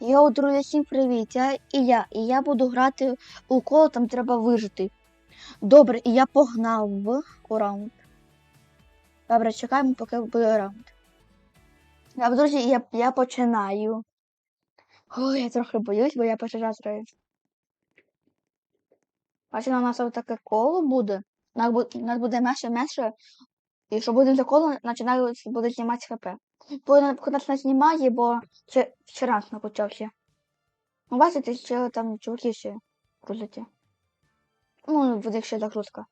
Йоу, друзі, всім привіт! Я і я. І я буду грати у коло, там треба вижити. Добре, і я погнав в раунд. Добре, чекаємо, поки буде раунд. Так, друзі, я, я починаю. Ой, я трохи боюсь, бо я перший раз граю. Бачите, у нас таке коло буде. У нас буде, буде менше менше. І якщо будемо за коло, починаю буде знімати хп. Бо не знімає, бо це не почався. Ну, бачите, ще там чуваки ще крутяться. Ну, буде ще загрузка.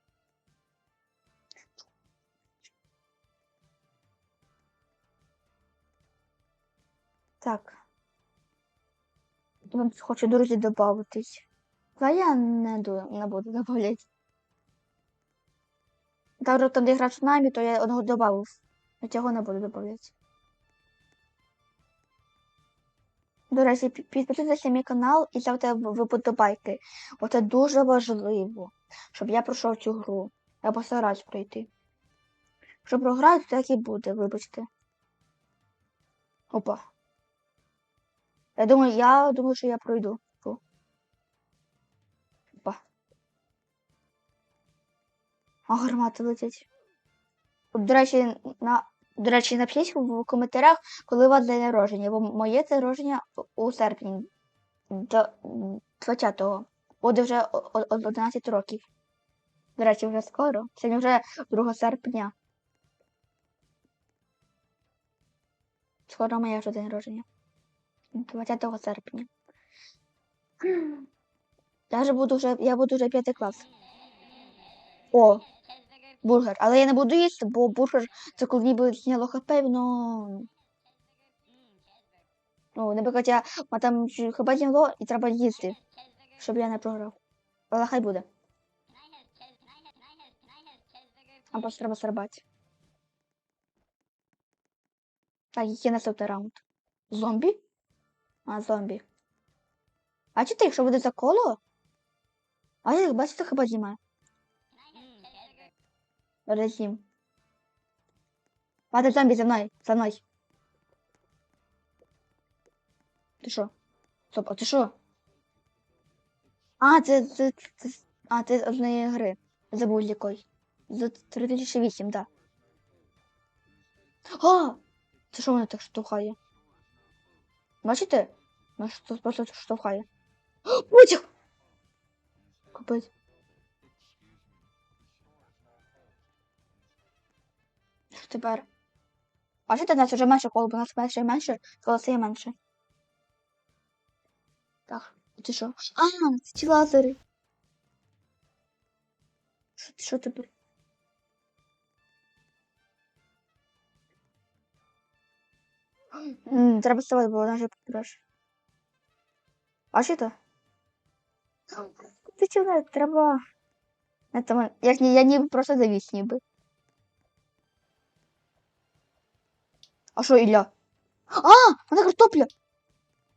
Так. Вам хочу друзі додатись. Та я не, не буду додавати. Та там, де грав з нами, то я одного додав. Я цього не буду додавати. До речі, підписуйтесь на мій канал і ставте вподобайки. Бо це дуже важливо, щоб я пройшов цю гру. Я постараюсь пройти. Якщо програю, то так і буде, вибачте. Опа. Я думаю, я думаю, що я пройду. Опа. А гармати летять. До речі, на, до речі, напишіть в коментарях, коли у вас день народження, бо моє день народження у серпні до 20-го. Буде вже о- о- 11 років. До речі, вже скоро. Сьогодні вже 2 серпня. Скоро моє вже день народження. 20 серпня. Я вже буду вже, я буду вже п'ятий клас. О, бургер. Але я не буду їсти, бо бургер це коли ніби зняло хп, воно. Ну, наприклад, я а там хп зняло і треба їсти, щоб я не програв. Але хай буде. А просто треба сарбати. Так, який наступний раунд? Зомбі? А, зомбі. Бачите, якщо буде за коло? А я бачите, хіба знімає. Разім. Падай зомбі за мною, за мною. Ти що? Стоп, а ти що? А, це, це, це, а, це з одної гри. Забув якої. За 3008, так. Да. А! Це що мене так штовхає? Бачите? Нас просто штовхає. Потяг! Капець. Що тепер? Бачите, нас вже менше коло, бо нас менше і менше, колоси менше. Так, ти що? А, це ті лазери. Що, що тепер? М, Треба ставити, бо вона вже потреш. Бачите? Ти чого, треба... Это, ми- як ні, я ніби просто завіс ніби. А що, Ілля? А, вона картопля!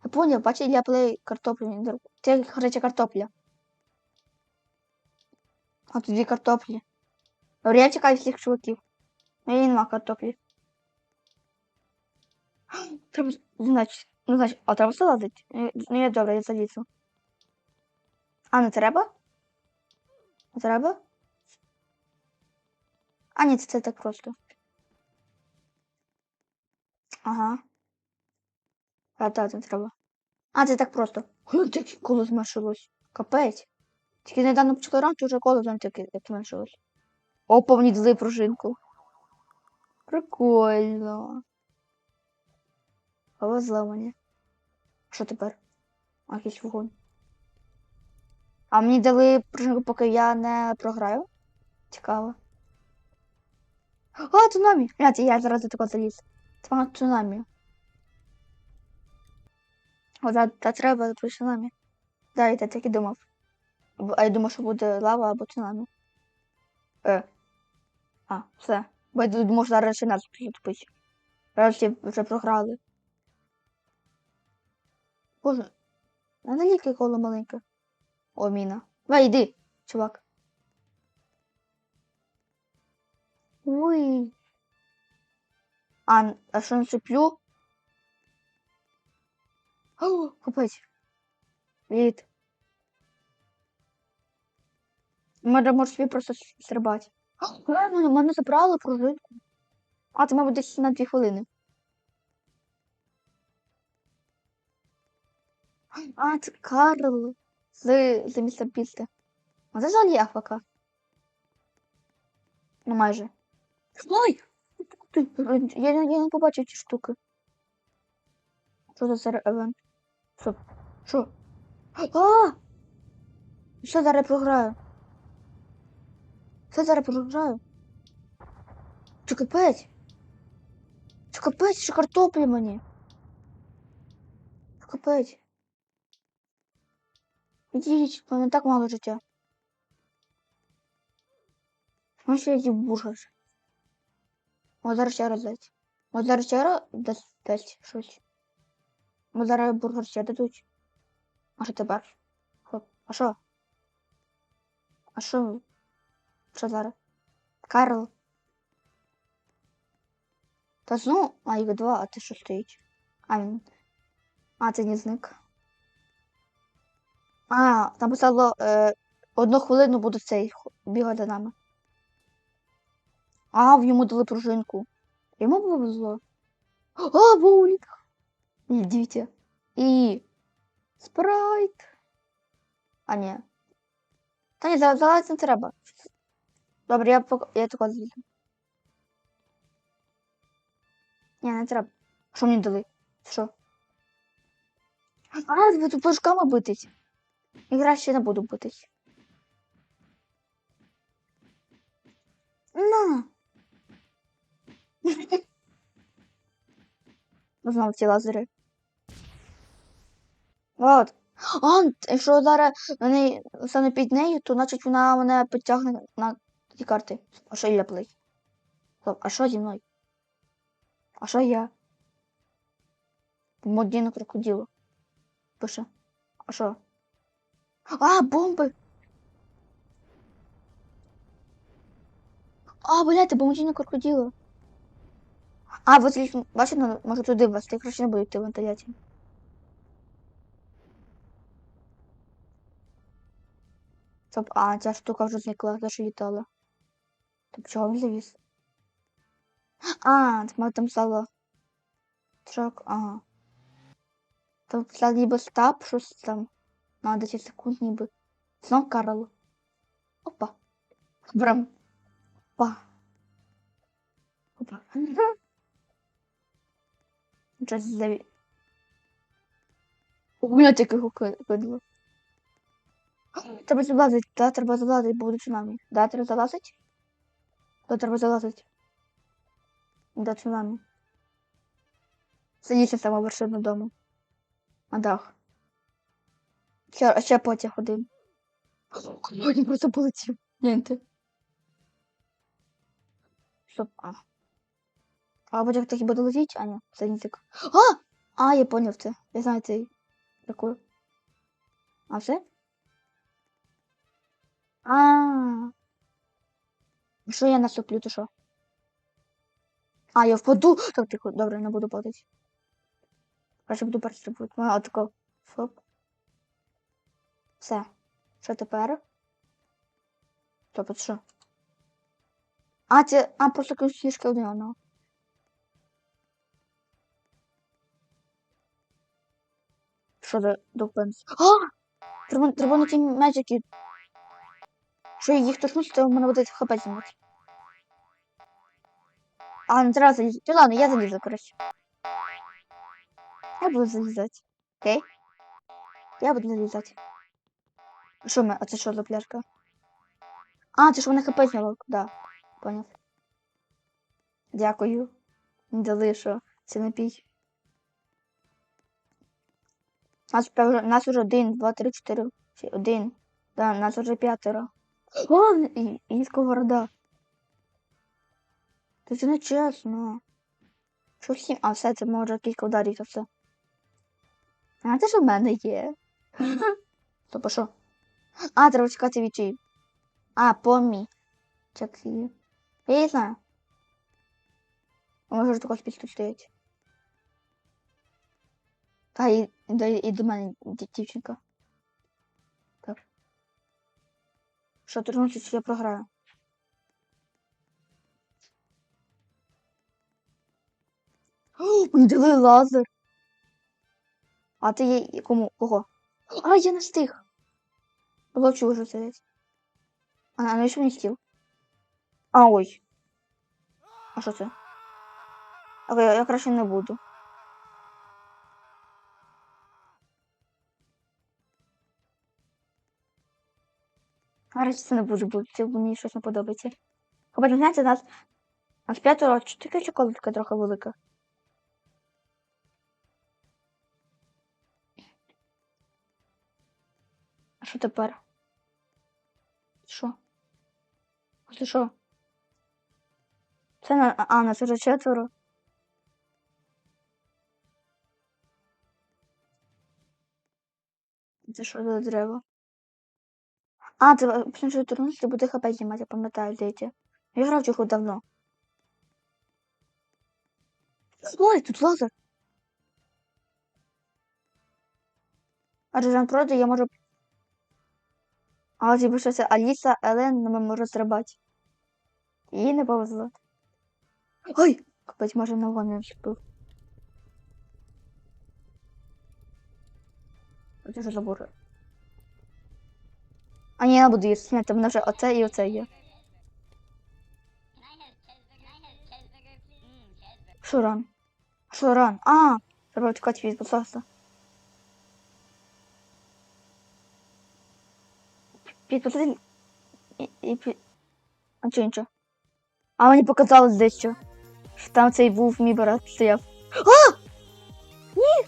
Я поняв, бачиш, Ілля плей картоплю. мені. Це, короче, картопля. А тут дві картоплі. Добре, я чекаю всіх чуваків. Ну, і нема картоплі. Треба, значить, ну, значить, а треба залазити? Ну, Ну, я добре, я залізу. А, не треба? Не треба? А, ні, це так просто. Ага. А, це треба. А, це так просто. Ой, таке коло зменшилось. Капець. Тільки недавно почали ранку, вже коло там таке зменшилось. Опа, мені дали пружинку. Прикольно. Повезло мені. Що тепер? А, якийсь вогонь. А мені дали пружинку, поки я не програю. Цікаво. О, цунамі! Гляньте, я зараз до такого заліз. Мага цунамі. О. Да, я так і думав. А я думав, що буде лава або цунамі. Е. А, все. Бо я думав, що зараз ще нас підтопить. Зараз всі вже програли. Боже, а на яке коло маленьке? О, міна. Давай, йди, чувак. Ой. А, а що насиплю? О, капець. Лід. Може, може собі просто стрибати. Мене, мене забрали пружинку. А, це, мабуть, десь на дві хвилини. А, це Карл. З, з міста Пісти. А це взагалі Афака. Ну, майже. Ой! Я, я, не побачив ці штуки. Що це за евент? Що? Що? А! Що зараз програю? Що зараз програю? Це капець? Це капець, що картоплі мені? Це капець. Ідіть, мене так мало життя. Ну, ще я бургер. О, ще раз дасть. О, ще раз дасть, щось. О, бургер ще дадуть. А що тепер? Хоп. А що? А що? Що зараз? Карл. Та знову, а їх два, а ти що стоїть? А він. А, це не зник. А, там писало е, одну хвилину буде цей бігати нами. А, в йому дали пружинку. Йому повезло. А, боулінг! Дивіться. І спрайт. А, ні. Та ні, за- залазити не треба. Добре, я, пок... я тако злізу. Ні, не треба. Що мені дали? Що? А, ви тут пушками битись. Ігра ще не буду битись. На. Знову ці лазери. От. А, якщо зараз вони стане під нею, то значить вона мене підтягне на ті карти. А що Ілля плей? А що зі мною? А що я? В моді на крокодилу. Пише. А що? А, бомби! А, блядь, бомбі на крокодилу. А, вот здесь, бачите, може туди я краще не буду йти в вентиляцію. Стоп, а, ця штука вже зникла, за що літала. Тобто чого він завіс? А, там, там стало. Трак, ага. Там стало ніби стап, щось там. На 10 секунд ніби. Знов Карл. Опа. Брам. Опа. Опа. Щось заві... У мене видало. Треба залазити, да, треба залазити, буде цунамі. Да, треба залазити? Да, треба залазити. Да, цунамі. Сидіться сама вершина дому. На дах. Ще, ще потяг один. Він просто полетів. Гляньте. Стоп, а. А потяг так і буде летіть? А, ні, це не так. А! А, я поняв це. Я знаю цей. Такой. А все? А. Що я наступлю, то що? А, я впаду. Так, тихо, добре, не буду падати. Краще буду перестрибувати. А, отако. Фоп. Все. Що тепер? От що? А, це. А, просто кишки один одного. Що за допенс? А! Треба, треба ті меджики. Що їх торкнусь, то в мене буде хп знімати. А, не треба залізати. Та ладно, я залізу, коротше. Я буду залізати. Окей? Я буду залізати. Що ми? А це що за пляшка? А, це ж мене хп зняло. Да. Поняв. Дякую. Не дали, що це напій. Нас, вже- нас уже один, два, три, чотири. Один. Да, нас уже п'ятеро. О, і, і сковорода. Та це не чесно. Що всім? А все, це може кілька ударів, то все. А це ж у мене є. Стоп, а що? А, треба чекати відчай. А, помі. Чекай. Я не знаю. Може тут стоять. Та і, до- і до мене дів- дівчинка. Так. Що, чи я програю? О, Мені дали лазер. А ти є кому? Кого? А, я не встиг. Було чужо сидить. А, а навіщо мені стіл? А, ой. А що це? Окей, я краще не буду. Наразі це не буду, бо це мені щось не подобається. Хіба не знаєте, нас, нас п'ятеро, чи таке чоколадка трохи велика. А що тепер? Що? Це що? Це на. А, нас вже четверо. Це що за дерево? А, це турнусь, ти буде хп знімати, я пам'ятаю, здається. Я грав цього давно. Ой, тут лазер. А Джан Проди я можу. А якби що це Аліса, Елен, ми можу зрабати. Їй не повезло. Ой! Капець, може на вогонь не вступив. Оце вже забуду. А ні, я буду її зняти, мене вже оце і оце є. Що ран? Що ран? А, треба втікати від посольства. Підписати і, і пі... А чи нічого? А мені показалось дещо. Що там цей був мій брат стояв. А! Ні!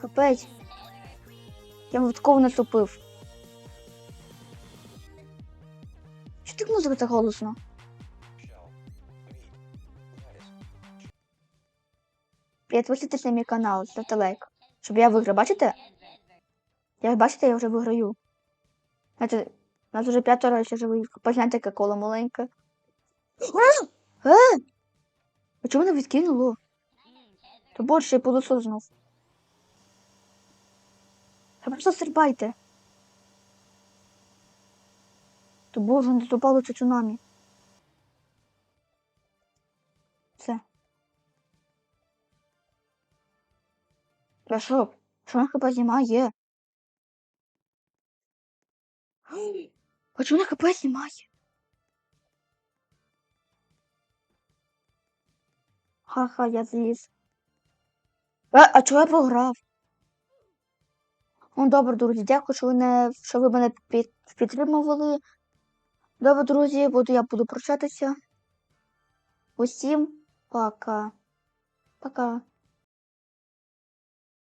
Капець. Я випадково наступив. Що так музика так голосно? Підписуйтесь на мій канал, ставте лайк. Щоб я виграв, бачите? Як бачите, я вже виграю. Знаєте, нас вже п'ятеро ще живих. Погляньте, яке коло маленьке. А! А чому мене відкинуло? То більше полосо знов. Та просто стрибайте. То боже, не допало це цунамі. Все. Та що? На хп знімає? А чому хп знімає? Ха-ха, я зліз. А, а чого я програв? Ну, добре, друзі, дякую, що ви, не, що ви мене під, підтримували. Добре, друзі, буду, я буду прощатися. Усім пока. Пока.